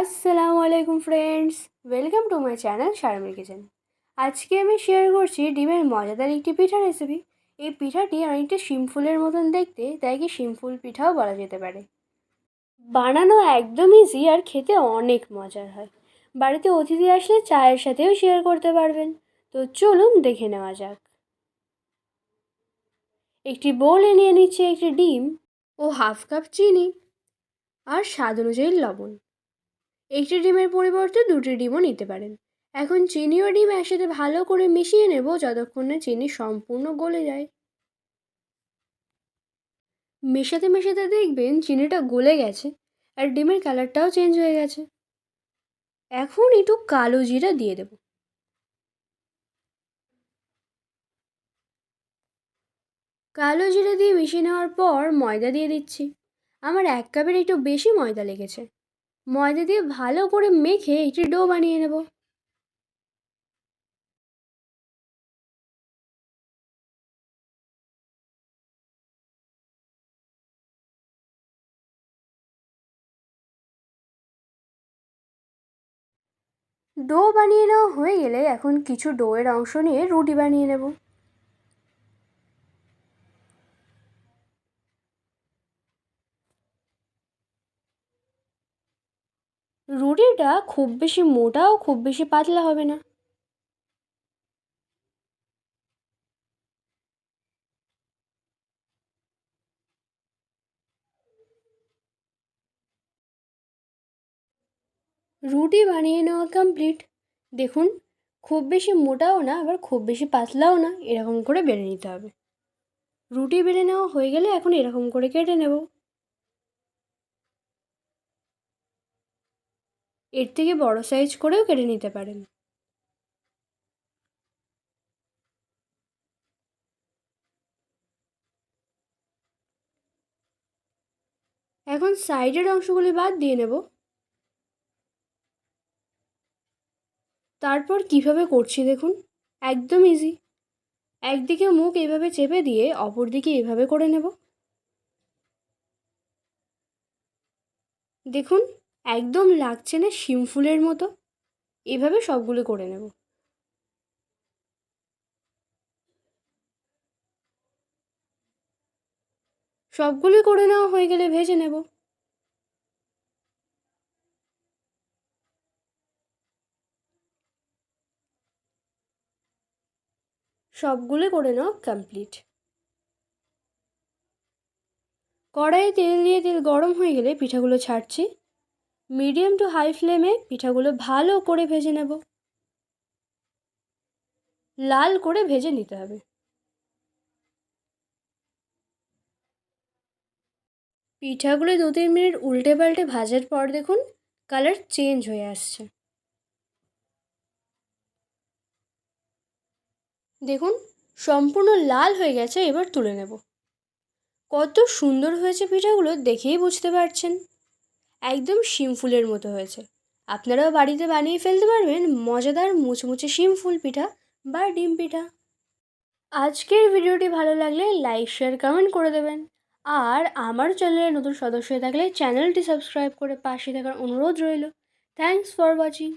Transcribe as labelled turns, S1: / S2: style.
S1: আসসালামু আলাইকুম friends welcome to my channel শারমির kitchen আজকে আমি শেয়ার করছি ডিমের মজাদার একটি পিঠা রেসিপি এই পিঠাটি অনেকটা শিমফুলের মতন দেখতে, তাই কি শিমফুল পিঠাও বলা যেতে পারে। বানানো একদম ইজি আর খেতে অনেক মজার হয়। বাড়িতে অতিথি আসলে চায়ের সাথেও শেয়ার করতে পারবেন। তো চলুন দেখে নেওয়া যাক। একটি বোল এনে নিচ্ছে একটি ডিম ও হাফ কাপ চিনি আর স্বাদ অনুযায়ী লবণ। একটি ডিমের পরিবর্তে দুটি ডিমও নিতে পারেন। এখন চিনি ও ডিম একসাথে ভালো করে মিশিয়ে নেব যতক্ষণ না চিনি সম্পূর্ণ গলে যায়। মেশাতে মেশাতে দেখবেন চিনিটা গলে গেছে আর ডিমের কালারটাও চেঞ্জ হয়ে গেছে। এখন একটু কালো জিরা দিয়ে দেব। কালো জিরা দিয়ে মিশিয়ে নেওয়ার পর ময়দা দিয়ে দিচ্ছি। আমার এক কাপের একটু বেশি ময়দা লেগেছে। ময়দা দিয়ে ভালো করে মেখে একটি ডো বানিয়ে নেব। ডো বানিয়ে নেওয়া হয়ে গেলে এখন কিছু ডোয়ের অংশ নিয়ে রুটি বানিয়ে নেব। রুটিটা খুব বেশি মোটাও খুব বেশি পাতলা হবে না। রুটি বানিয়ে নেওয়া কমপ্লিট দেখুন, খুব বেশি মোটাও না, আবার খুব বেশি পাতলাও না, এরকম করে বেড়ে নিতে হবে। রুটি বেড়ে নেওয়া হয়ে গেলে এখন এরকম করে কেটে নেব। এর থেকে বড় সাইজ করেও কেটে নিতে পারেন। এখন সাইডের অংশগুলি বাদ দিয়ে নেব। তারপর কীভাবে করছি দেখুন, একদম ইজি একদিকে মুখ এভাবে চেপে দিয়ে অপর দিকে এভাবে করে নেব। দেখুন একদম লাগছে না শিমফুলের মতো। এভাবে সবগুলো করে নেব। সবগুলোই করে নেওয়া হয়ে গেলে ভেজে নেব। সবগুলো করে নেওয়া কমপ্লিট কড়াইয়ে তেল দিয়ে তেল গরম হয়ে গেলে পিঠাগুলো ছাড়ছি। মিডিয়াম টু হাই ফ্লেমে পিঠাগুলো ভালো করে ভেজে নেব। লাল করে ভেজে নিতে হবে। পিঠাগুলো দু তিন মিনিট উল্টে পাল্টে ভাজার পর দেখুন কালার চেঞ্জ হয়ে আসছে। দেখুন সম্পূর্ণ লাল হয়ে গেছে, এবার তুলে নেব। কত সুন্দর হয়েছে পিঠাগুলো, দেখেই বুঝতে পারছেন। একদম শিম ফুলের মতো হয়েছে। আপনারাও বাড়িতে বানিয়ে ফেলতে পারবেন মজাদার মুচমুচে শিম ফুল পিঠা বা ডিম পিঠা। আজকের ভিডিওটি ভালো লাগলে লাইক, শেয়ার, কমেন্ট করে দেবেন। আর আমার চ্যানেলের নতুন সদস্য থাকলে চ্যানেলটি সাবস্ক্রাইব করে পাশে থাকার অনুরোধ রইল। Thanks for watching.